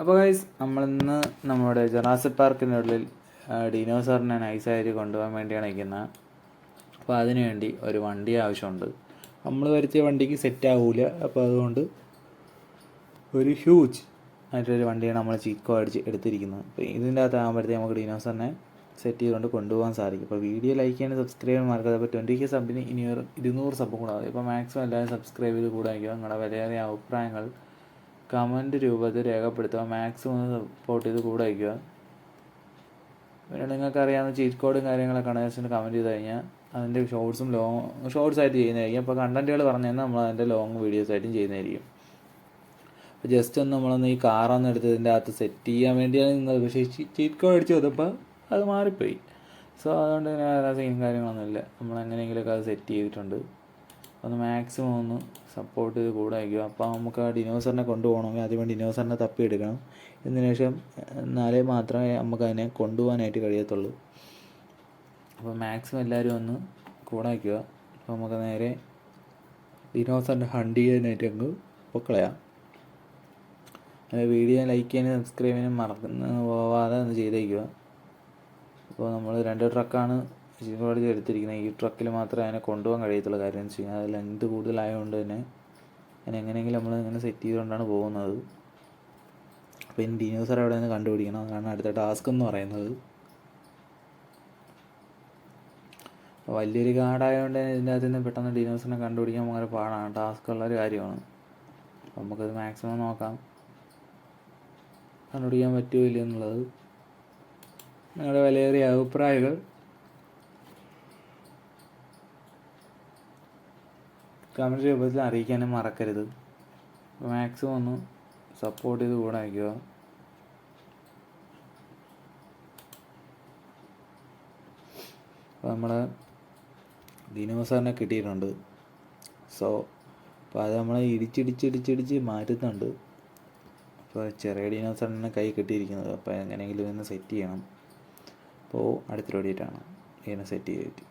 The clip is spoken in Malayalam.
അപ്പോൾ ഗൈസ് നമ്മളിന്ന് നമ്മുടെ ജറാസിക് പാർക്കിനുള്ളിൽ ഡിനോസറിനെ നൈസായിട്ട് കൊണ്ടുപോകാൻ വേണ്ടിയാണ് നിൽക്കുന്നത്. അപ്പോൾ അതിനുവേണ്ടി ഒരു വണ്ടി ആവശ്യമുണ്ട്. നമ്മൾ വരുത്തിയ വണ്ടിക്ക് സെറ്റ് ആവില്ല അപ്പോൾ അതുകൊണ്ട് ഒരു ഹ്യൂജ് ആയിട്ടൊരു വണ്ടിയാണ് നമ്മൾ ചീക്കോ അടിച്ച് എടുത്തിരിക്കുന്നത്. അപ്പോൾ ഇതിന്റെ അകത്ത് ആകുമ്പോഴത്തേക്ക് നമുക്ക് ഡിനോസറിനെ സെറ്റ് ചെയ്തുകൊണ്ട് കൊണ്ടുപോകാൻ സാധിക്കും. അപ്പോൾ വീഡിയോ ലൈക്ക് ചെയ്യാൻ സബ്സ്ക്രൈബ് മറക്കാതെ അപ്പോൾ ട്വന്റി കെ സബിന് ഇനി ഒരു ഇരുന്നൂറ് സബ് കൂടാതെ ഇപ്പോൾ മാക്സിമം എല്ലാവരും സബ്സ്ക്രൈബ് ചെയ്ത് കൂടാക്കുക നിങ്ങളുടെ വിലയേറിയ അഭിപ്രായങ്ങൾ കമന്റ് രൂപത്തിൽ രേഖപ്പെടുത്തുക. മാക്സിമം സപ്പോർട്ട് ചെയ്ത് കൂടെ അയക്കുക. പിന്നെ നിങ്ങൾക്ക് അറിയാവുന്ന ചീറ്റ് കോഡും കാര്യങ്ങളൊക്കെ ആണെങ്കിൽ കമന്റ് ചെയ്ത് കഴിഞ്ഞാൽ അതിന്റെ ഷോർട്സും ലോങ് ഷോർട്സ് ആയിട്ട് ചെയ്യുന്നതായിരിക്കും. അപ്പോൾ കണ്ടന്റുകൾ പറഞ്ഞു കഴിഞ്ഞാൽ നമ്മൾ അതിന്റെ ലോങ് വീഡിയോസ് ആയിട്ടും ചെയ്യുന്നതായിരിക്കും. അപ്പോൾ ജസ്റ്റ് ഒന്ന് നമ്മളൊന്ന് ഈ കാറൊന്ന് എടുത്ത് ഇതിന്റെ അകത്ത് സെറ്റ് ചെയ്യാൻ വേണ്ടിയാണ് നിങ്ങൾ പക്ഷേ ചീറ്റ് കോഡ് അടിച്ച് വന്നപ്പോൾ അത് മാറിപ്പോയി. സോ അതുകൊണ്ട് തന്നെ വേറെ സീനും കാര്യങ്ങളൊന്നുമില്ല നമ്മൾ എങ്ങനെയെങ്കിലുമൊക്കെ അത് സെറ്റ് ചെയ്തിട്ടുണ്ട്. ഒന്ന് മാക്സിമം ഒന്ന് സപ്പോർട്ട് ചെയ്ത് കൂടെ വയ്ക്കുക അപ്പോൾ നമുക്ക് ആ ഡിനോസറിനെ കൊണ്ടുപോകണമെങ്കിൽ ആദ്യം ഡിനോസറിനെ തപ്പിയെടുക്കണം. ഇതിന് ശേഷം എന്നാലേ മാത്രമേ നമുക്ക് അതിനെ കൊണ്ടുപോകാനായിട്ട് കഴിയത്തുള്ളൂ. അപ്പോൾ മാക്സിമം എല്ലാവരും ഒന്ന് കൂടെ വയ്ക്കുക അപ്പോൾ നമുക്ക് നേരെ ഡിനോസറിന്റെ ഹണ്ട് ചെയ്യാനായിട്ട് അങ്ങ് പൊക്കളയാം വീഡിയോ ലൈക്ക് ചെയ്യാനും സബ്സ്ക്രൈബ് ചെയ്യാനും മറക്കുന്ന പോവാതെ ഒന്ന് ചെയ്തേക്കുക. അപ്പോൾ നമ്മൾ രണ്ട് ട്രക്കാണ് കോടതി എടുത്തിരിക്കുന്നത് ഈ ട്രക്കിൽ മാത്രമേ അതിനെ കൊണ്ടുപോകാൻ കഴിയത്തുള്ളൂ കാര്യം എന്ന് വെച്ച് കഴിഞ്ഞാൽ അത് ലെങ്ത് കൂടുതലായതുകൊണ്ട് തന്നെ അതിനെ എങ്ങനെയെങ്കിലും നമ്മൾ ഇങ്ങനെ സെറ്റ് ചെയ്തുകൊണ്ടാണ് പോകുന്നത്. അപ്പോൾ ഇനി ഡിനോസർ അവിടെ നിന്ന് കണ്ടുപിടിക്കണം. അതാണ് അടുത്ത ടാസ്ക് എന്ന് പറയുന്നത്. വലിയൊരു കാടായതുകൊണ്ട് ഇതിന്റെ അകത്ത് നിന്ന് പെട്ടെന്ന് ഡിനോസറിനെ കണ്ടുപിടിക്കാൻ വളരെ പാടാണ്. ടാസ്ക് ഉള്ളൊരു കാര്യമാണ്. അപ്പം നമുക്കത് മാക്സിമം നോക്കാം. കണ്ടുപിടിക്കാൻ പറ്റുമോ ഇല്ല എന്നുള്ളത്. നിങ്ങളുടെ വിലയേറിയ അഭിപ്രായങ്ങൾ കമന്റ് രൂപത്തിൽ അറിയിക്കാനും മറക്കരുത്. മാക്സിമം ഒന്ന് സപ്പോർട്ട് ചെയ്ത് കൂടെ അയക്കുക അപ്പോൾ നമ്മൾ ദിനോസറിനെ കിട്ടിയിട്ടുണ്ട്. സോ അപ്പോൾ അത് നമ്മളെ ഇടിച്ചിടിച്ചിടിച്ചിടിച്ച് മാറ്റുന്നുണ്ട്. അപ്പോൾ ചെറിയ ഡിനോസറിനെ കൈ കിട്ടിയിരിക്കുന്നത്. അപ്പോൾ എങ്ങനെയെങ്കിലും ഇന്ന് സെറ്റ് ചെയ്യണം. അപ്പോൾ അടുത്ത ഓടിയിട്ടാണ് ഇതിനെ സെറ്റ് ചെയ്തിട്ട്.